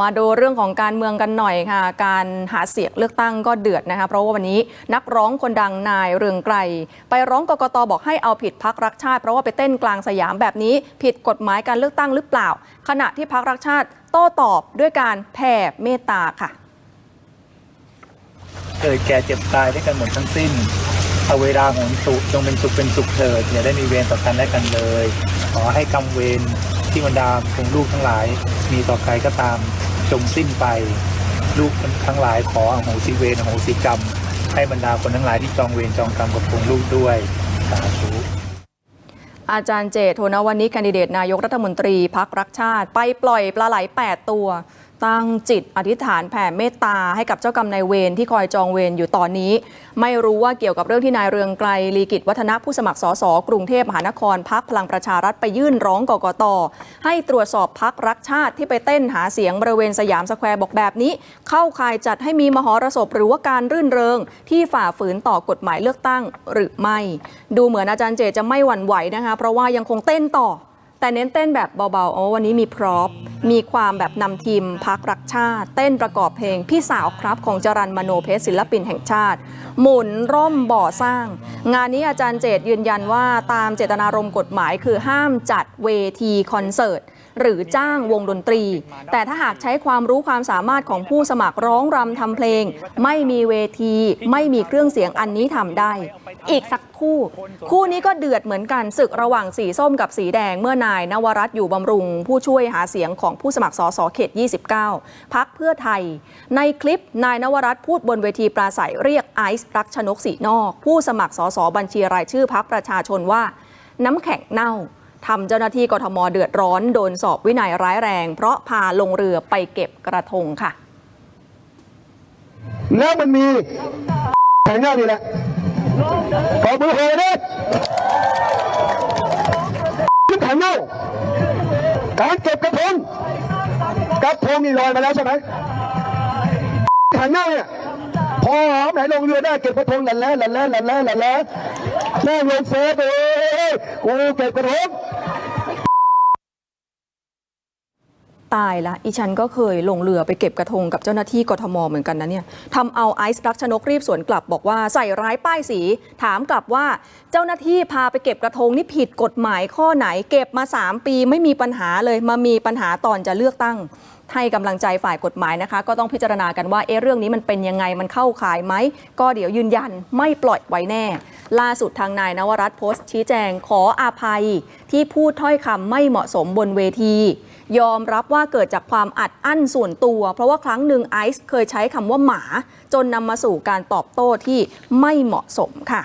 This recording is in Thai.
มาดูเรื่องของการเมืองกันหน่อยค่ะ การหาเสียงเลือกตั้งก็เดือดนะคะ เพราะว่าวันนี้นักร้องคนดังนายเรืองไกรไปร้องกกตบอกให้เอาผิดพักรักชาติ เพราะว่าไปเต้นกลางสยามแบบนี้ ผิดกฎหมายการเลือกตั้งหรือเปล่า ขณะที่พักรักชาติโต้ตอบด้วยการแผ่เมตตาค่ะเกิดแก่เจ็บตายด้วยกันหมดทั้งสิ้นเอาเวลาของสุขจงเป็นสุขเป็นสุขเถิดอย่าได้มีเวรต่อกันและกันเลย ขอให้กรรมเวร ที่บรรดาของลูกทั้งหลาย มีต่อใครก็ตามจงสิ้นไป ลูกทั้งหลายขออโหสิเวรอโหสิกรรม ให้บรรดาคนทั้งหลายที่จองเวรจองกรรมกับพวงลูกด้วยสาธุอาจารย์เจตโทนวันนี้แคนดิเดตนายกรัฐมนตรีพักรักชาติ ไปปล่อยปลาไหล 8 ตัว ตั้งจิตอธิษฐานแผ่เมตตาให้กับเจ้ากรรมนายเวรที่คอยจองเวรอยู่ตอนนี้ ไม่รู้ว่าเกี่ยวกับเรื่องที่นายเรืองไกลลีกิจวัฒนะผู้สมัครสสกรุงเทพมหานครพักพลังประชารัฐไปยื่นร้องกกตให้ตรวจสอบพักรักชาติที่ไปเต้นหาเสียงบริเวณสยามสแควร์บอกแบบนี้ เข้าข่ายจัดให้มีมหรสพหรือว่าการรื่นเริง ที่ฝ่าฝืนต่อกฎหมายเลือกตั้งหรือไม่ ดูเหมือนอาจารย์เจจะไม่หวั่นไหวนะคะ เพราะว่ายังคงเต้นต่อ แต่เน้นเต้นแบบเบาๆอ๋อวันนี้มีพร็อพ มีความแบบนำทีมพักรักชาติ เต้นประกอบเพลงพี่สาวครับของจรันมโนเพชรศิลปินแห่งชาติ หมุนร่มบ่อสร้าง งานนี้อาจารย์เจตยืนยันว่าตามเจตนารมณ์กฎหมายคือห้ามจัดเวทีคอนเสิร์ตหรือจ้างวงดนตรี แต่ถ้าหากใช้ความรู้ความสามารถของผู้สมัครร้องรำทำเพลง ไม่มีเวที ไม่มีเครื่องเสียงอันนี้ทำได้ อีกสักคู่ คู่นี้ก็เดือดเหมือนกันศึกระหว่างสีส้มกับสีแดงเมื่อนายนวรัตน์อยู่บำรุง ผู้ช่วยหาเสียงของผู้สมัครสสเขต 29 พักเพื่อไทย ในคลิปนายนวรัตพูดบนเวทีปราศัยเรียกไอซ์รักชนกสีนอก ผู้สมัครสสบัญชีรายชื่อพักประชาชนว่า น้ำแข็งเน่าทำเจ้าหน้าที่กทมเดือดร้อนโดนสอบวินัยร้ายแรง เพราะพาลงเรือไปเก็บกระทงค่ะ แล้วมันมีแข่งหน้านี่แหละขอมือโหนะขึ้นแข่งหน้าการเก็บกระทง กับทงนี่ลอยมาแล้วใช่ไหมหันหน้าเนี่ยพอหอมไหนลงเรือได้เก็บกระทงหลันแล้วหลันแล้วหลันแล้วหลันแล้วแม่ลงเฟซเลยกูเก็บกระทง ตายละอีฉันก็เคยลงเรือไปเก็บกระทงกับเจ้าหน้าที่กทมเหมือนกันนะเนี่ยทำเอาไอซ์รักชนกรีบสวนกลับบอกว่าใส่ร้ายป้ายสี ถามกลับว่าเจ้าหน้าที่พาไปเก็บกระทงนี่ผิดกฎหมายข้อไหนเก็บมา 3 ปีไม่มีปัญหาเลยมามีปัญหาตอนจะเลือกตั้งให้กำลังใจฝ่ายกฎหมายนะคะ ก็ต้องพิจารณากันว่าเอ๊ะเรื่องนี้มันเป็นยังไงมันเข้าข่ายไหม ก็เดี๋ยวยืนยันไม่ปล่อยไว้แน่ ล่าสุดทางนายนวรัตน์โพสต์ชี้แจงขออาภัย ที่พูดถ้อยคำไม่เหมาะสมบนเวที ยอมรับว่าเกิดจากความอัดอั้นส่วนตัว เพราะว่าครั้งหนึ่งไอซ์เคยใช้คำว่าหมา จนนำมาสู่การตอบโต้ที่ไม่เหมาะสมค่ะ